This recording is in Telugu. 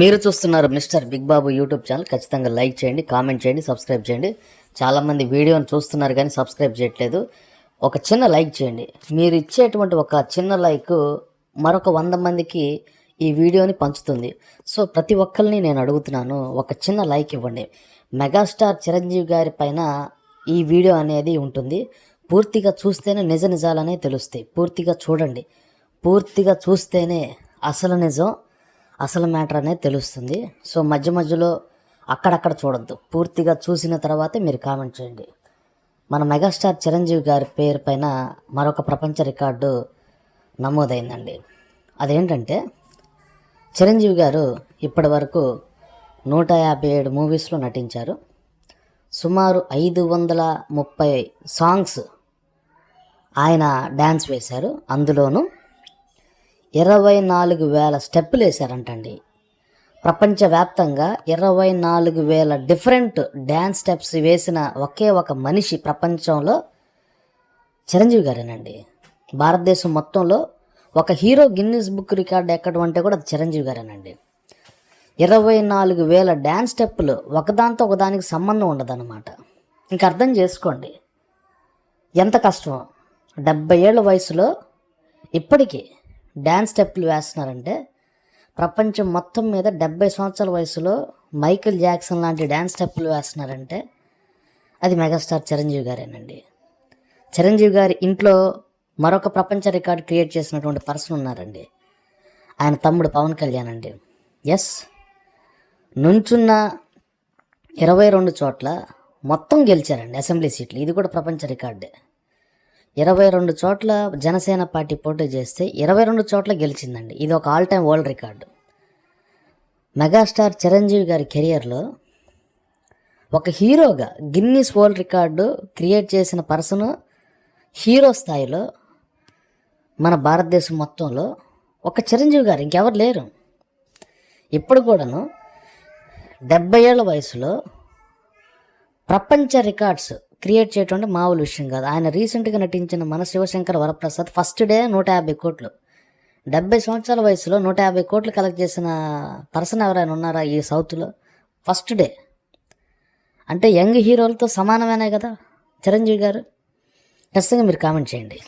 మీరు చూస్తున్నారు mister big Babu YouTube channel. ఖచ్చితంగా లైక్ చేయండి కామెంట్ చేయండి సబ్స్క్రైబ్ చేయండి. చాలామంది వీడియోని చూస్తున్నారు కానీ సబ్స్క్రైబ్ చేయట్లేదు. ఒక చిన్న లైక్ చేయండి. మీరు ఇచ్చేటువంటి ఒక చిన్న లైక్ మరొక వంద మందికి ఈ వీడియోని పంచుతుంది. సో ప్రతి ఒక్కరిని నేను అడుగుతున్నాను ఒక చిన్న లైక్ ఇవ్వండి. మెగాస్టార్ చిరంజీవి గారి పైన ఈ వీడియో అనేది ఉంటుంది. పూర్తిగా చూస్తేనే నిజ నిజాలనే తెలుస్తాయి. పూర్తిగా చూడండి. పూర్తిగా చూస్తేనే అసలు నిజం. అసలు మ్యాటర్ అనేది తెలుస్తుంది. సో మధ్య మధ్యలో అక్కడక్కడ చూడొద్దు. పూర్తిగా చూసిన తర్వాతే మీరు కామెంట్ చేయండి. మన మెగాస్టార్ చిరంజీవి గారి పేరు పైన మరొక ప్రపంచ రికార్డు నమోదైందండి. అదేంటంటే చిరంజీవి గారు ఇప్పటి వరకు నూట యాభై ఏడు మూవీస్లో నటించారు. సుమారు ఐదు వందల ముప్పై సాంగ్స్ ఆయన డ్యాన్స్ వేశారు. అందులోనూ ఇరవై నాలుగు వేల స్టెప్పులు వేశారంటండి ప్రపంచవ్యాప్తంగా ఇరవై నాలుగు వేల డిఫరెంట్ డ్యాన్స్ స్టెప్స్ వేసిన ఒకే ఒక మనిషి ప్రపంచంలో చిరంజీవి గారేనండి. భారతదేశం మొత్తంలో ఒక హీరో గిన్నీస్ బుక్ రికార్డ్ ఎక్కడం అంటే కూడా చిరంజీవి గారేనండి. ఇరవై నాలుగు వేల డ్యాన్స్ స్టెప్పులు ఒకదాంతో ఒకదానికి సంబంధం ఉండదన్నమాట. ఇంక అర్థం చేసుకోండి. ఎంత కష్టం? డెబ్బై ఏళ్ళ వయసులో ఇప్పటికీ డ్యాన్స్ స్టెప్పులు వేస్తున్నారంటే ప్రపంచం మొత్తం మీద డెబ్బై సంవత్సరాల వయసులో మైకేల్ జాక్సన్ లాంటి డ్యాన్స్ స్టెప్పులు వేస్తున్నారంటే అది మెగాస్టార్ చిరంజీవి గారేనండి. చిరంజీవి గారి ఇంట్లో మరొక ప్రపంచ రికార్డు క్రియేట్ చేసినటువంటి పర్సన్ ఉన్నారండి. ఆయన తమ్ముడు పవన్ కళ్యాణ్ అండి. ఎస్. నుంచున్న ఇరవై రెండు చోట్ల మొత్తం గెలిచారండి అసెంబ్లీ సీట్లు. ఇది కూడా ప్రపంచ రికార్డే. ఇరవై రెండు చోట్ల జనసేన పార్టీ పోటీ చేస్తే ఇరవై రెండు చోట్ల గెలిచిందండి. ఇది ఒక all time world record. Megastar Chiranjeevi గారి కెరియర్లో ఒక హీరోగా గిన్నీస్ వరల్డ్ రికార్డు క్రియేట్ చేసిన పర్సన్ హీరో స్థాయిలో మన భారతదేశం మొత్తంలో ఒక చిరంజీవి గారు. ఇంకెవరు లేరు. ఇప్పుడు కూడాను డెబ్బై ఏళ్ళ వయసులో ప్రపంచ రికార్డ్స్ క్రియేట్ చేయటం మామూలు విషయం కాదు. ఆయన రీసెంట్గా నటించిన మన శివశంకర్ వరప్రసాద్ ఫస్ట్ డే నూట యాభై కోట్లు. డెబ్బై సంవత్సరాల వయసులో నూట యాభై కోట్లు కలెక్ట్ చేసిన పర్సన్ ఎవరైనా ఉన్నారా ఈ సౌత్లో? First day. అంటే యంగ్ హీరోలతో సమానమేనే కదా? చిరంజీవి గారు? ఖచ్చితంగా మీరు కామెంట్ చేయండి.